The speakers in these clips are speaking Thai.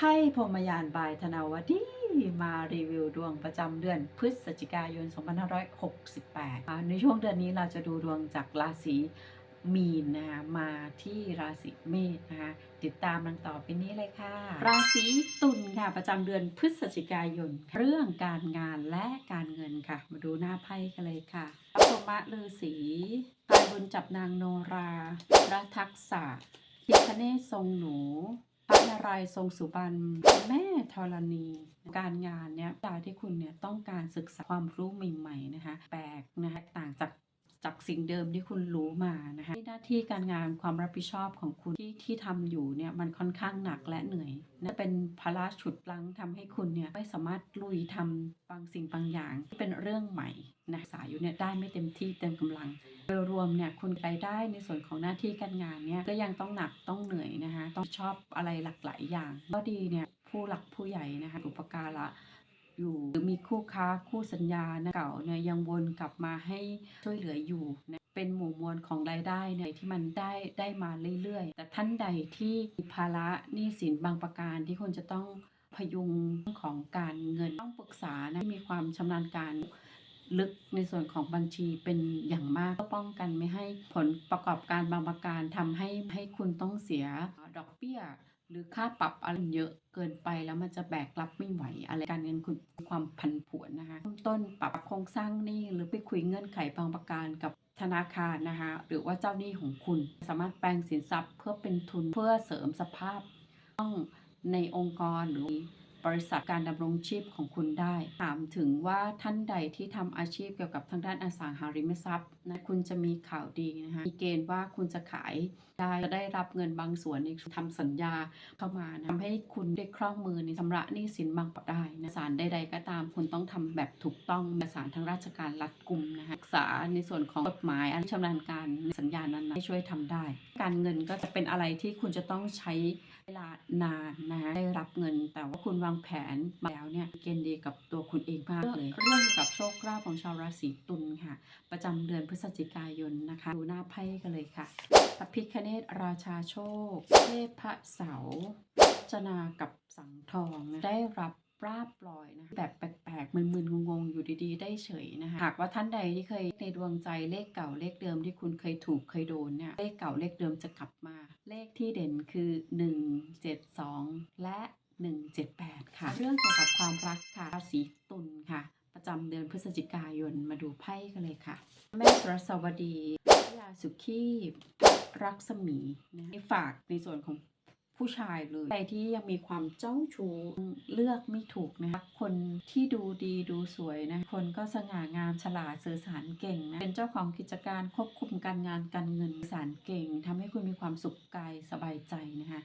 พ่พรมยานบายธนาวดีมารีวิวดวงประจำเดือนพฤศจิกายน 2568อ่าในช่วงเดือนนี้เราจะดูดวงจากราศีมีนนะคะมาที่ราศีเมษนะคะติดตามดังต่อไปนี้เลยค่ะ ราศีตุลค่ะประจำเดือนพฤศจิกายน เรื่องการงานและการเงินค่ะ มาดูหน้าไพ่กันเลยค่ะพระพรหมฤาษีพายบนจับนางโนราพระทักษะพิคเนศทรงหนู ระนารายณ์ทรงสุบรรณแม่ธรณี การงานเนี่ยดาวที่คุณเนี่ยต้องการศึกษาความรู้ใหม่ ๆ นะคะ แปลกนะคะต่างจาก จากสิ่งเดิมที่คุณรู้มานะคะหน้าที่การงานความรับผิดชอบของคุณที่ที่ทำอยู่เนี่ยมันค่อนข้างหนักและเหนื่อยนะเป็นภาระฉุดลังทำให้คุณเนี่ยไม่สามารถลุยทำบางสิ่งบางอย่างที่เป็นเรื่องใหม่นะสายอยู่เนี่ยได้ไม่เต็มที่เต็มกำลังโดยรวมเนี่ยคุณรายได้ในส่วนของหน้าที่การงานเนี่ยก็ยังต้องหนักต้องเหนื่อยนะคะต้องชอบอะไรหลากหลายอย่าง ก็ดีเนี่ยผู้หลักผู้ใหญ่นะคะอุปการะ อยู่ หรือมีคู่ค้าคู่สัญญานะเก่าเนี่ยยังวนกลับมาให้ช่วยเหลืออยู่นะเป็นหมู่มวลของรายได้เนี่ยที่มันได้ได้มาเรื่อยๆ แต่ท่านใดที่มีภาระหนี้สินบางประการที่คุณจะต้องพยุงเรื่องของการเงินต้องปรึกษานะมีความชำนาญการลึกในส่วนของบัญชีเป็นอย่างมากก็ป้องกันไม่ให้ผลประกอบการบางประการทำให้ให้คุณต้องเสียดอกเบี้ย หรือค่าปรับอะไรเยอะเกินไปแล้วมันจะแบกรับไม่ไหว อะไรการเงินคุณมีความผันผวนนะคะเริ่มต้นปรับโครงสร้างหนี้หรือไปคุยเงื่อนไขบางประการกับธนาคารนะคะหรือว่าเจ้าหนี้ของคุณ สามารถแปลงสินทรัพย์เพื่อเป็นทุนเพื่อเสริมสภาพต้องในองค์กรหรือ บริษัทการดำรงชีพของคุณได้ ถามถึงว่าท่านใดที่ทำอาชีพเกี่ยวกับทางด้านอสังหาริมทรัพย์นะคุณจะมีข่าวดีนะคะมีเกณฑ์ว่าคุณจะขายได้จะได้รับเงินบางส่วนในทำสัญญาเข้ามานะทำให้คุณได้คล่องมือในชำระหนี้สินบางประได้นะสารใดๆก็ตามคุณต้องทำแบบถูกต้องเอกสารทางราชการรัดกุมนะคะศึกษาในส่วนของกฎหมายอันชำนาญการสัญญานั้นให้ช่วยทำได้ การเงินก็จะเป็นอะไรที่คุณจะต้องใช้เวลานานนะคะได้รับเงินแต่ว่าคุณวางแผนมาแล้วเนี่ยเกณฑ์ดีกับตัวคุณเองมากเลย เรื่องเกี่ยวกับโชคลาภของชาวราศีตุลค่ะ ประจำเดือนพฤศจิกายนนะคะ ดูหน้าไพ่กันเลยค่ะพระพิคเนตราชาโชค เทพเสาจนากับสังทองนะได้รับราบปล่อยนะแบบแปลกๆมึนๆงงๆอยู่ดีๆ ได้เฉยนะคะหากว่าท่านใดที่เคยในดวงใจเลขเก่าเลขเดิมที่คุณเคยถูกเคยโดนเนี่ยเลขเก่าเลขเดิมจะกลับมา เลขที่เด่นคือ 1 7 2 และ 178 ค่ะ เรื่องเกี่ยวกับความรักค่ะราศีตุลค่ะ ประจำเดือนพฤศจิกายนมาดูไพ่กันเลยค่ะ แม่สรสวดีพยาสุขีรักสมีนะฝากในส่วนของ ผู้ชายเลยใครที่ยังมีความเจ้าชู้เลือกไม่ถูกนะคะคนที่ดูดีดูสวยนะคนก็สง่างามฉลาดสื่อสารเก่งนะเป็นเจ้าของกิจการควบคุมการงานการเงินสื่อสารเก่งทำให้คุณมีความสุขกายสบายใจนะคะ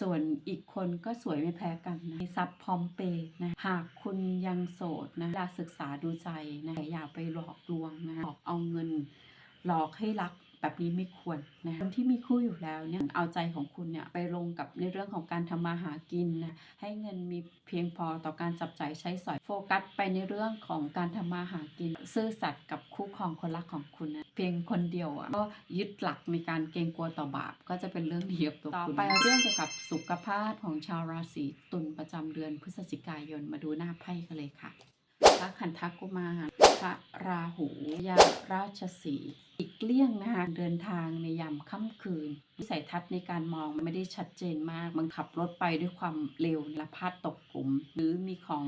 ส่วนอีกคนก็สวยไม่แพ้กันนะมีทรัพย์พร้อมเปย์นะหากคุณยังโสดนะเวลาศึกษาดูใจนะอย่าไปหลอกลวงนะหลอกเอาเงิน หลอกให้รัก แบบนี้ไม่ควรนะคนที่มีคู่อยู่แล้วเนี่ยเอาใจของคุณเนี่ยไปลงกับในเรื่องของการทำมาหากินนะให้เงินมีเพียงพอต่อการจับจ่ายใช้สอยโฟกัสไปในเรื่องของการทำมาหากิน ซื่อสัตย์กับคู่ครองคนรักของคุณนะเพียงคนเดียวอะก็ยึดหลักในการเกรงกลัวต่อบาป ก็จะเป็นเรื่องดีกับตัวคุณต่อไปเรื่องเกี่ยวกับสุขภาพของชาวราศีตุลประจำเดือนพฤศจิกายนมาดูหน้าไพ่กันเลยค่ะพระขันธกุมารพระราหูยาราชสีห์อีก เลี่ยงนะคะเดินทางในยามค่ำคืนวิสัยทัศน์ในการมองมันไม่ได้ชัดเจนมากบางขับรถไปด้วยความเร็วและพลาดตกกลุ่ม หรือมีของ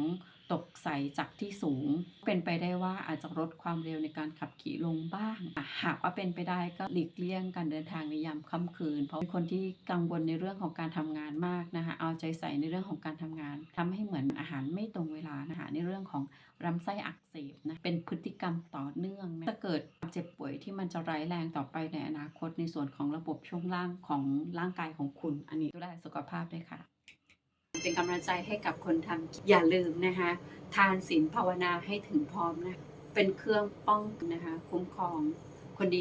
ตกใส่จากที่สูง เป็นไปได้ว่าอาจจะลดความเร็วในการขับขี่ลงบ้าง หากว่าเป็นไปได้ก็หลีกเลี่ยงการเดินทางในยามค่ำคืน เพราะเป็นคนที่กังวลในเรื่องของการทำงานมากนะคะ เอาใจใส่ในเรื่องของการทำงานทำให้เหมือนอาหารไม่ตรงเวลานะคะในเรื่องของลำไส้อักเสบนะเป็นพฤติกรรมต่อเนื่องจะเกิดเจ็บป่วยที่มันจะร้ายแรงต่อไปในอนาคตในส่วนของระบบช่วงล่างของร่างกายของคุณ อันนี้ดูแลสุขภาพด้วยค่ะ เป็นกำลังใจให้กับคนทำอย่าลืมนะคะ ทานศีลภาวนาให้ถึงพร้อมนะ เป็นเครื่องป้องนะคะ คุ้มครองคนดี